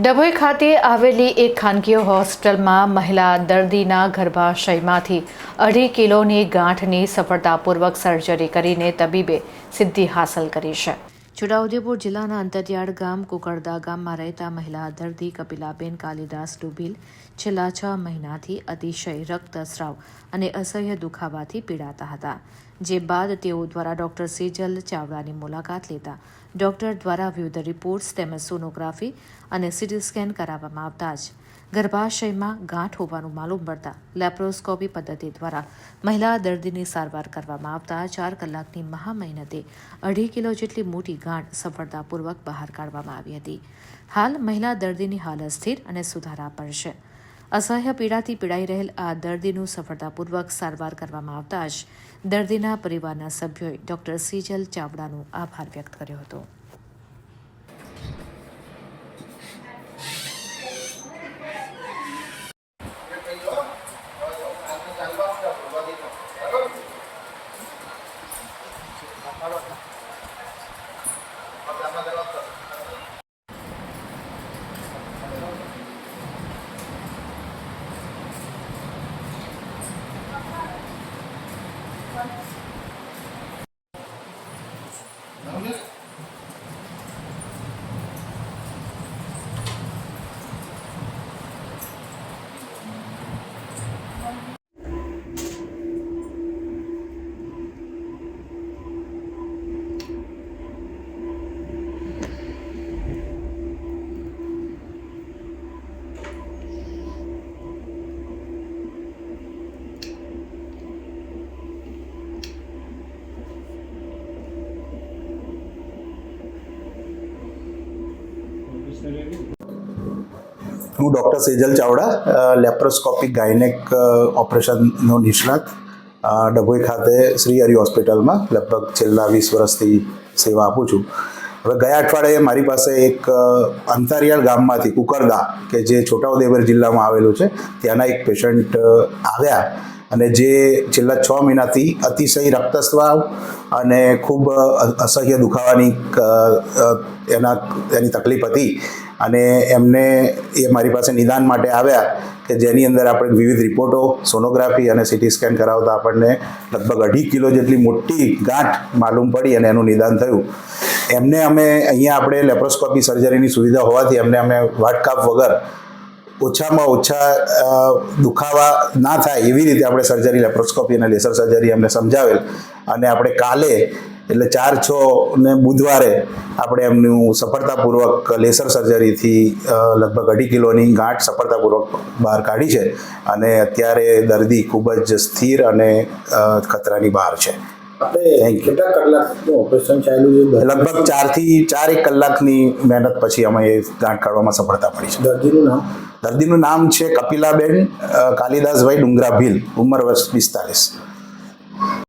ડભોઈ ખાતે આવેલી એક ખાનગી હોસ્પિટલમાં મહિલા દર્દીના ગર્ભાશયમાંથી અઢી કિલોની ગાંઠની સફળતાપૂર્વક સર્જરી કરીને તબીબે સિદ્ધિ હાંસલ કરી છે. છોટાઉદેપુર જિલ્લાના અંતરિયાળ ગામ કુકરદા ગામમાં રહેતા મહિલા દર્દી કપિલાબેન કાલિદાસ ડુબીલ. છેલ્લા છ મહિનાથી અતિશય રક્તસ્રાવ અને અસહ્ય દુખાવાથી પીડાતા હતા. જે બાદ તેઓ દ્વારા ડોક્ટર સેજલ ચાવડાની મુલાકાત લેતા ડોક્ટર દ્વારા વિવિધ રિપોર્ટ્સ તેમજ સોનોગ્રાફી અને સીટી સ્કેન કરાવવામાં આવતા જ ગર્ભાશયમાં ગાંઠ હોવાનું માલુમ પડતા લેપ્રોસ્કોપી પદ્ધતિ દ્વારા મહિલા દર્દીની સારવાર કરવામાં આવતા ચાર કલાકની મહા મહેનતે અઢી કિલો જેટલી મોટી ગાંઠ સફળતાપૂર્વક બહાર કાઢવામાં આવી હતી. હાલ મહિલા દર્દીની હાલત સ્થિર અને સુધારા પર છે. અસહ્ય પીડાથી પીડાઈ રહેલ આ દર્દીનું સફળતાપૂર્વક સારવાર કરવામાં આવતા જ દર્દીના પરિવારના સભ્યોએ ડોક્ટર સીજલ ચાવડાનો આભાર વ્યક્ત કર્યો હતો. હું doctor Sejal Chavda laparoscopic gynaec ઓપરેશનનો નિષ્ણાત. ડભોઈ ખાતે શ્રી હરિ હોસ્પિટલમાં લગભગ છેલ્લા વીસ વર્ષથી સેવા આપું છું. હવે ગયા અઠવાડિયે મારી પાસે એક અંતારિયાળ ગામમાંથી કુકરદા, કે જે છોટાઉદેપુર જિલ્લામાં આવેલું છે, ત્યાંના એક પેશન્ટ આવ્યા. અને જે છેલ્લા છ મહિનાથી અતિશય રક્તસ્રાવ અને ખૂબ અસહ્ય દુખાવાની એના, એની તકલીફ હતી. અને એમને એ મારી પાસે નિદાન માટે આવ્યા કે જેની અંદર આપણે વિવિધ રિપોર્ટો, સોનોગ્રાફી અને સિટી સ્કેન કરાવતા આપણને લગભગ અઢી કિલો જેટલી મોટી ગાંઠ માલુમ પડી અને એનું નિદાન થયું. એમને અમે અહીંયા આપણે લેપ્રોસ્કોપી સર્જરીની સુવિધા હોવાથી એમને અમે વાટકાપ વગર ઓછામાં ઓછા દુખાવા ના થાય એવી રીતે આપણે સર્જરી લેપ્રોસ્કોપી અને લેસર સર્જરી અમને સમજાવેલ. અને આપણે કાલે એટલે ચાર છ ને બુધવારે આપણે એમનું સફળતાપૂર્વક લેસર સર્જરીથી લગભગ અઢી કિલોની ગાંઠ સફળતાપૂર્વક બહાર કાઢી છે. અને અત્યારે દર્દી ખૂબ જ સ્થિર અને ખતરાની બહાર છે. લગભગ ચારથી ચાર એક કલાકની મહેનત પછી અમે એ ગાંઠ કાઢવામાં સફળતા પડી છે. દર્દીનું નામ? દર્દીનું નામ છે કપિલાબેન કાલિદાસભાઈ ડુંગરા ભીલ ઉંમર વર્ષ પિસ્તાલીસ.